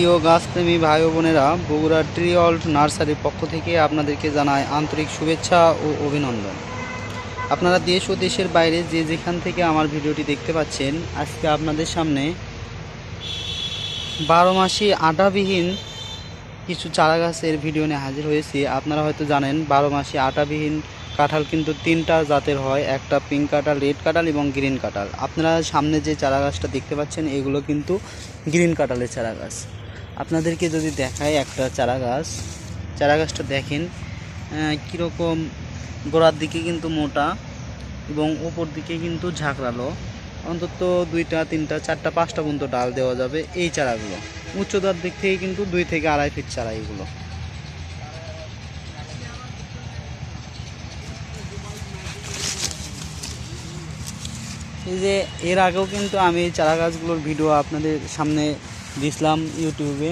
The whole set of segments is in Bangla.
প্রিয় গাছপ্রেমী ভাই বোনেরা বগুড়া ট্রি অল্ট নার্সারির পক্ষ থেকে আপনাদেরকে জানায় আন্তরিক শুভেচ্ছা ও অভিনন্দন। আপনারা দেশ ও দেশের বাইরে যে যেখান থেকে আমার ভিডিওটি দেখতে পাচ্ছেন, আজকে আপনাদের সামনে বারো মাসি আটাবিহীন কিছু চারা গাছের ভিডিও নিয়ে হাজির হয়েছি। আপনারা হয়তো জানেন, বারো মাসি আটাবিহীন কাঁঠাল কিন্তু তিনটা জাতের হয়, একটা পিঙ্ক কাঁঠাল রেড কাঁঠাল এবং গ্রিন কাঁঠাল। আপনারা সামনে যে চারা গাছটা দেখতে পাচ্ছেন, এগুলো কিন্তু গ্রিন কাঁঠালের চারা গাছ আপনাদেরকে যদি দেখায় একটা চারা গাছ চারা গাছটা দেখেন কীরকম গোড়ার দিকে কিন্তু মোটা এবং উপর দিকে কিন্তু ঝাঁকড়ালো। অন্তত দুইটা, তিনটা, চারটা, পাঁচটা পর্যন্ত ডাল দেওয়া যাবে এই চারাগুলো। উচ্চতার দিক থেকে কিন্তু দুই থেকে আড়াই ফিট চারা এগুলো। এই যে এর আগেও কিন্তু আমি চারা গাছগুলোর ভিডিও আপনাদের সামনে দিছিলাম ইউটিউবে।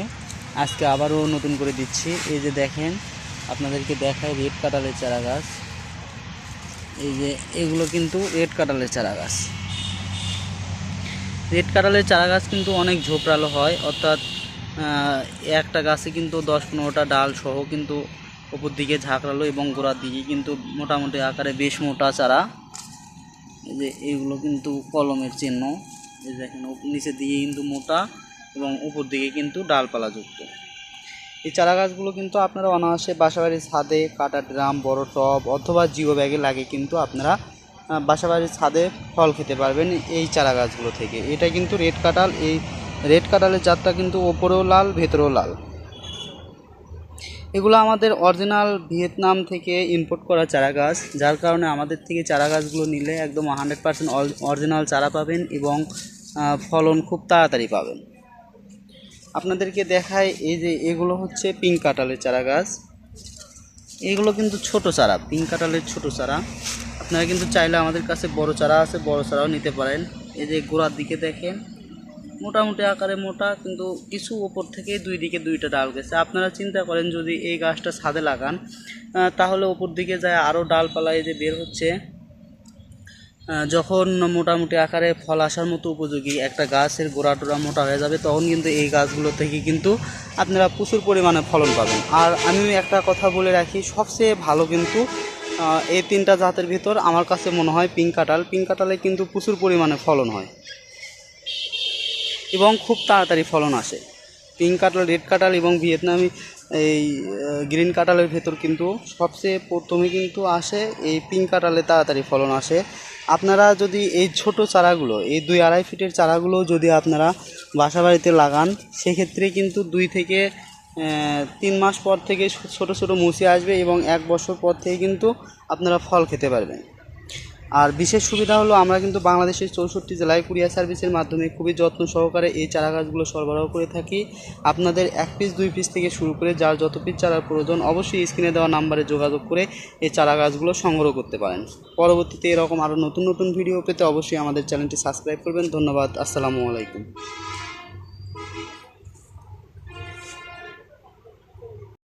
আজকে আবারও নতুন করে দিচ্ছি। এই যে দেখেন, আপনাদেরকে দেখায় রেড কাটালের চারা গাছ। এই যে, এগুলো কিন্তু রেড কাটালের চারা গাছ। রেড কাটালের চারা গাছ কিন্তু অনেক ঝোপড়ালো হয়, অর্থাৎ একটা গাছে কিন্তু দশ পনেরোটা ডাল সহ কিন্তু ওপর দিকে ঝাঁকড়ালো এবং গোড়ার দিকে কিন্তু মোটামুটি আকারে বেশ মোটা চারা। এই যে, এগুলো কিন্তু কলমের চিহ্ন। এই দেখেন, নিচের দিকে কিন্তু মোটা। এবং উপর দিকে কিন্তু ডালপালা যুক্ত। এই চারা গাছগুলো কিন্তু আপনারা অনায়াসে বাসাবাড়ির ছাদে, কাটা ড্রাম, বড় টব অথবা জিও ব্যাগে লাগে কিন্তু আপনারা বাসাবাড়ির ছাদে ফল খেতে পারবেন এই চারা গাছগুলো থেকে। এটা কিন্তু রেড কাঁঠাল, এই রেড কাঁঠালের জাতটা কিন্তু ওপরেও লাল, ভেতরেও লাল। এগুলো আমাদের অরিজিনাল ভিয়েতনাম থেকে ইম্পোর্ট করা চারা গাছ যার কারণে আমাদের থেকে চারা গাছগুলো নিলে একদম হান্ড্রেড পার্সেন্ট অরিজিনাল চারা পাবেন এবং ফলন খুব তাড়াতাড়ি পাবেন। আপনাদেরকে দেখায় এই যে এগুলো হচ্ছে পিঙ্ক কাঁঠালের চারা গাছ। এগুলো কিন্তু ছোট চারা, পিঙ্ক কাঁঠালের ছোট চারা। আপনারা কিন্তু চাইলে আমাদের কাছে বড় চারা আছে, বড় চারাও নিতে পারেন। এই যে গোড়ার দিকে দেখেন, মোটামুটি আকারে মোটা, কিন্তু কিছু ওপর থেকে দুই দিকে দুইটা ডাল গেছে। আপনারা চিন্তা করেন যদি এই গাছটা ছাদে লাগান তাহলে ওপর দিকে যায় আরও ডালপালা এই যে বের হচ্ছে। যখন মোটামুটি আকারে ফল আসার মতো উপযোগী একটা গাছের গোড়া টোড়া মোটা হয়ে যাবে, তখন কিন্তু এই গাছগুলো থেকে কিন্তু আপনারা প্রচুর পরিমাণে ফলন পাবেন। আর আমি একটা কথা বলে রাখি, সবচেয়ে ভালো কিন্তু এই তিনটা জাতের ভিতর আমার কাছে মনে হয় পিঙ্ক কাঁঠাল। পিঙ্ক কাঁঠালে কিন্তু প্রচুর পরিমাণে ফলন হয় এবং খুব তাড়াতাড়ি ফলন আসে। পিঙ্ক কাঁঠাল, রেড কাঁঠাল এবং ভিয়েতনামি এই গ্রিন কাঁঠালের ভেতর কিন্তু সবচেয়ে প্রথমে কিন্তু আসে এই পিঙ্ক কাঁঠালে তাড়াতাড়ি ফলন আসে। আপনারা যদি এই ছোট চারাগুলো, এই দুই আড়াই ফিটের চারাগুলো যদি আপনারা বাসা বাড়িতে লাগান, সেক্ষেত্রে কিন্তু দুই থেকে তিন মাস পর থেকে ছোট ছোট মুচি আসবে এবং এক বছর পর থেকে কিন্তু আপনারা ফল খেতে পারবেন। আর বিশেষ সুবিধা হলো আমরা কিন্তু বাংলাদেশের চৌষট্টি জেলায় কুরিয়ার সার্ভিসের মাধ্যমে খুবই যত্ন সহকারে এই চারা গাছগুলো সরবরাহ করে থাকি। আপনাদের এক পিস দুই পিস থেকে শুরু করে যার যত পিস চারার প্রয়োজন অবশ্যই স্ক্রিনে দেওয়া নাম্বারে যোগাযোগ করে এই চারা গাছগুলো সংগ্রহ করতে পারেন। পরবর্তীতে এরকম আরও নতুন নতুন ভিডিও পেতে অবশ্যই আমাদের চ্যানেলটি সাবস্ক্রাইব করবেন। ধন্যবাদ। আসসালামু আলাইকুম।